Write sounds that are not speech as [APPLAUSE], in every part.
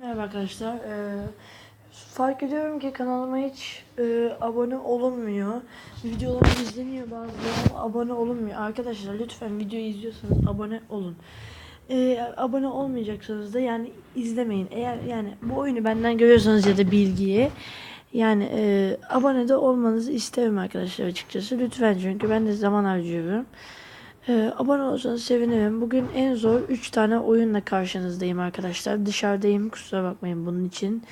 Merhaba arkadaşlar. Ee, fark ediyorum ki kanalıma hiç e, abone olunmuyor. Videolarım izleniyor bazıları abone olunmuyor. Arkadaşlar lütfen videoyu izliyorsanız abone olun. Ee, abone olmayacaksanız da yani izlemeyin. Eğer yani bu oyunu benden görüyorsanız ya da bilgiyi yani e, abone de olmanızı isterim arkadaşlar açıkçası. Lütfen çünkü ben de zaman harcıyorum. Ee, abone olursanız sevinirim. Bugün en zor 3 tane oyunla karşınızdayım arkadaşlar. Dışarıdayım kusura bakmayın bunun için.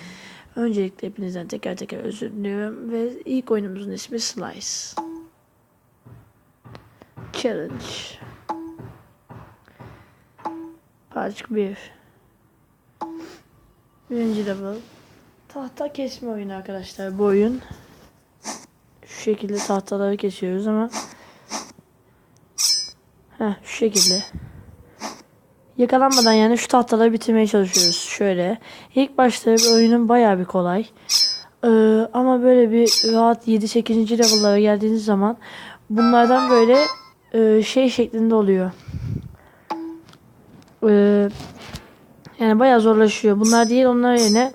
Öncelikle hepinizden teker teker özür diliyorum. Ve ilk oyunumuzun ismi Slice. Challenge. Parçık 1. Birinci level. Tahta kesme oyunu arkadaşlar bu oyun. Şu şekilde tahtaları kesiyoruz ama Heh, şu şekilde. Yakalanmadan yani şu tahtaları bitirmeye çalışıyoruz. Şöyle. İlk başta oyunun bayağı bir kolay. Ee, ama böyle bir rahat 7-8. level'lara geldiğiniz zaman bunlardan böyle e, şey şeklinde oluyor. Ee, yani bayağı zorlaşıyor. Bunlar değil onlar yerine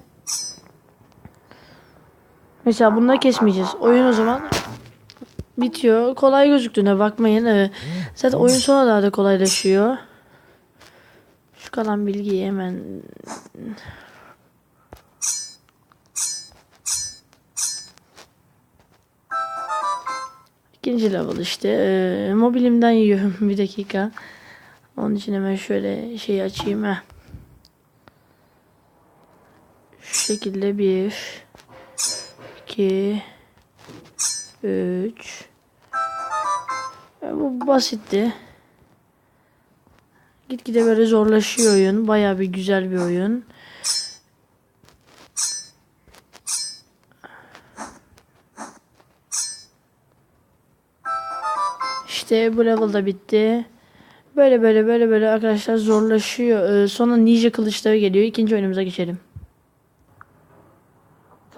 Mesela bunları kesmeyeceğiz. Oyun o zaman bitiyor. Kolay gözüktüğüne bakmayın. Evet. Zaten oyun sonra daha da kolaylaşıyor. Şu kalan bilgiyi hemen İkinci level işte. Ee, mobilimden yiyorum [LAUGHS] bir dakika. Onun için hemen şöyle şey açayım. Heh. Şu şekilde bir, iki, üç. Bu basitti. Gitgide böyle zorlaşıyor oyun. Baya bir güzel bir oyun. İşte bu level da bitti. Böyle böyle böyle böyle arkadaşlar zorlaşıyor. Ee, sonra ninja kılıçları geliyor. İkinci oyunumuza geçelim.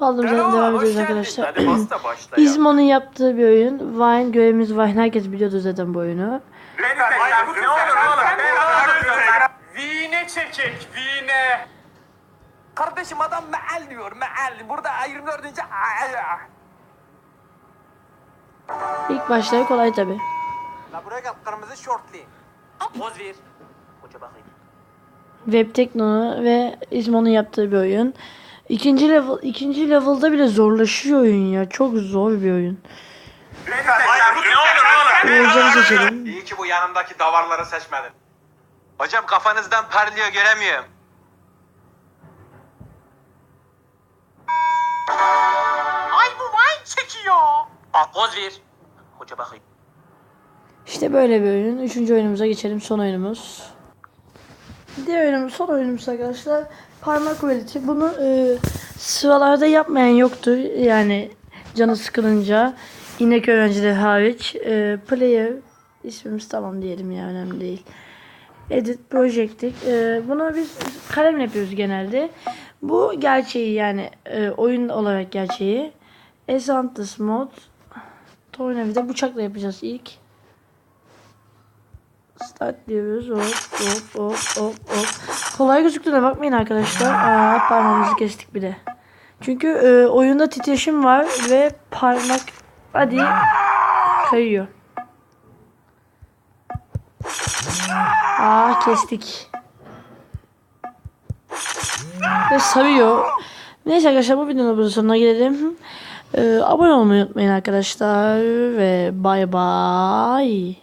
Kaldığımız yerden devam ediyoruz arkadaşlar. Hadi basta başla ya. İzmo'nun yaptığı bir oyun. Vine görevimiz Vine. Herkes biliyordu zaten bu oyunu. Vine çekek vine. Kardeşim adam meal diyor meal. Burada 24. İlk başları kolay tabi. La buraya gel kırmızı şortlu. Poz ver. Bakayım. Web Tekno ve İzmo'nun yaptığı bir oyun. İkinci level ikinci level'da bile zorlaşıyor oyun ya. Çok zor bir oyun. Oyuncuları seçelim. İyi ki bu yanımdaki davarları seçmedim. Hocam kafanızdan parlıyor göremiyorum. Ay bu vay çekiyor. Aa, poz ver. Hoca bakayım. İşte böyle bir oyun. Üçüncü oyunumuza geçelim. Son oyunumuz. Diğer oyunumuz, son oyunumuz arkadaşlar. Parmak quality. Bunu e, sıralarda yapmayan yoktu. Yani canı sıkılınca. inek öğrencileri hariç. E, player ismimiz tamam diyelim ya önemli değil. Edit Project'ik. E, bunu biz kalemle yapıyoruz genelde. Bu gerçeği yani e, oyun olarak gerçeği. Esantis mod. Tornavida bıçakla yapacağız ilk. Start diyoruz. Hop hop hop hop hop. Kolay gözüktüğüne bakmayın arkadaşlar. Aa, parmağımızı kestik bir de. Çünkü e, oyunda titreşim var ve parmak hadi kayıyor. Aa kestik. Ve sarıyor. Neyse arkadaşlar bu videonun burada sonuna gelelim. Ee, abone olmayı unutmayın arkadaşlar ve bay bay.